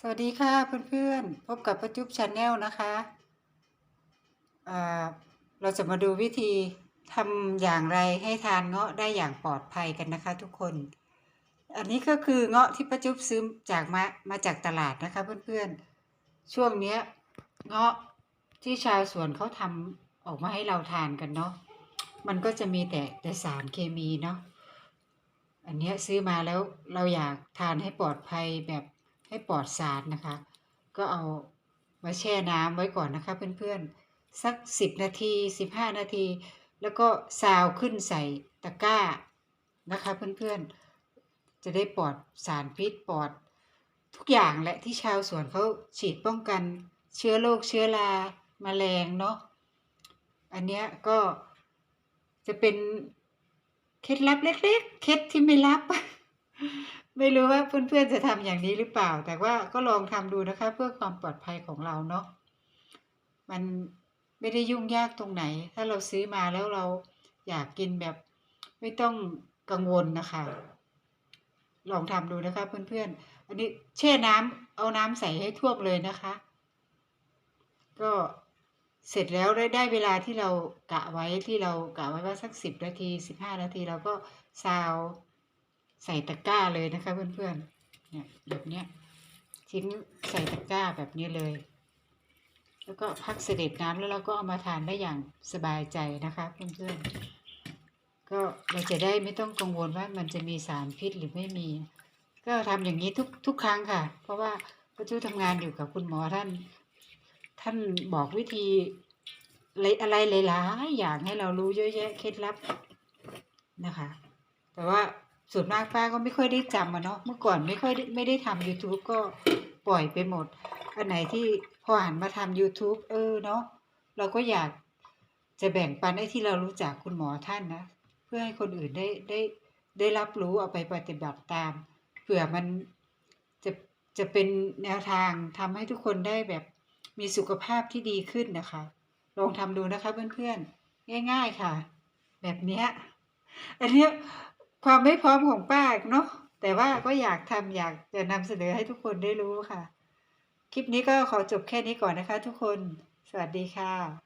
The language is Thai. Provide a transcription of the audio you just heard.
สวัสดีค่ะเพื่อนๆ พบกับประจุบชาแนลนะคะอ่าเราจะมาดูวิธีทำอย่างไรให้ทานเงาะได้อย่างปลอดภัยกันนะคะทุกคน อันนี้ก็คือเงาะที่ประจุบซื้อจากมามาจากตลาดนะคะเพื่อนๆ ช่วงเนี้ยเงาะที่ชาวสวนเขาทำออกมาให้เราทานกันเนาะ มันก็จะมีแต่แต่สารเคมีเนาะ อันเนี้ยซื้อมาแล้วเราอยากทานให้ปลอดภัยแบบ ให้ปลอดสารนะคะ ก็เอามาแช่น้ำไว้ก่อนนะคะ เพื่อนๆ สักสิบนาทีสิบห้านาที แล้วก็ซาวขึ้นใส่ตะกร้านะคะเพื่อนๆ จะได้ปลอดสารพิษปลอดทุกอย่างแหละที่ชาวสวนเขาฉีดป้องกันเชื้อโรคเชื้อราแมลงเนาะ อันเนี้ยก็จะเป็นเคล็ดลับเล็กๆ เคล็ดที่ไม่ลับ ไม่รู้ว่าเพื่อนๆจะทำอย่างนี้หรือเปล่า แต่ว่าก็ลองทำดูนะคะ เพื่อความปลอดภัยของเราเนาะมันไม่ได้ยุ่งยากตรงไหน ถ้าเราซื้อมาแล้วเราอยากกินแบบไม่ต้องกังวลนะคะ ลองทำดูนะคะ เพื่อนๆ อันนี้แช่น้ำเอาน้ำใส่ให้ท่วมเลยนะคะ ก็เสร็จแล้วได้ได้เวลาที่เรากะไว้ที่เรากะไว้ว่าสักสิบนาทีสิบห้านาทีเราก็ซาว ใส่ตะกร้าเลยนะคะ เพื่อนๆ เนี่ยแบบเนี้ยทิ้งใส่ตะกร้าแบบนี้เลย แล้วก็พักเสด็จน้ำแล้วเราก็เอามาทานได้อย่างสบายใจนะคะ เพื่อนๆ ก็เราจะได้ไม่ต้องกังวลว่ามันจะมีสารพิษหรือไม่มี ก็ทำอย่างนี้ทุกทุกครั้งค่ะ เพราะว่าป้าจูทำงานอยู่กับคุณหมอท่าน ท่านบอกวิธีอะไรหลายๆอย่างให้เรารู้เยอะแยะเคล็ดลับนะคะ แต่ว่า ส่วนมากป้าก็ไม่ค่อยได้จำอะเนาะเมื่อก่อนไม่ค่อยไม่ได้ทำ YouTube ก็ปล่อยไปหมด อันไหนที่พอหันมาทำ YouTube เออเนาะเราก็อยากจะแบ่งปันไอ้ที่เรารู้จักคุณหมอท่านนะ เพื่อให้คนอื่นได้ได้ได้รับรู้เอาไปปฏิบัติตามเผื่อมันจะจะเป็นแนวทางทำให้ทุกคนได้แบบมีสุขภาพที่ดีขึ้นนะคะ ลองทำดูนะคะเพื่อนๆ ง่าย ๆค่ะ แบบเนี้ยอันนี้ ความไม่พร้อมของป้าเนาะแต่ว่าก็อยากทำอยากจะนำเสนอให้ทุกคนได้รู้ค่ะ คลิปนี้ก็ขอจบแค่นี้ก่อนนะคะทุกคน สวัสดีค่ะ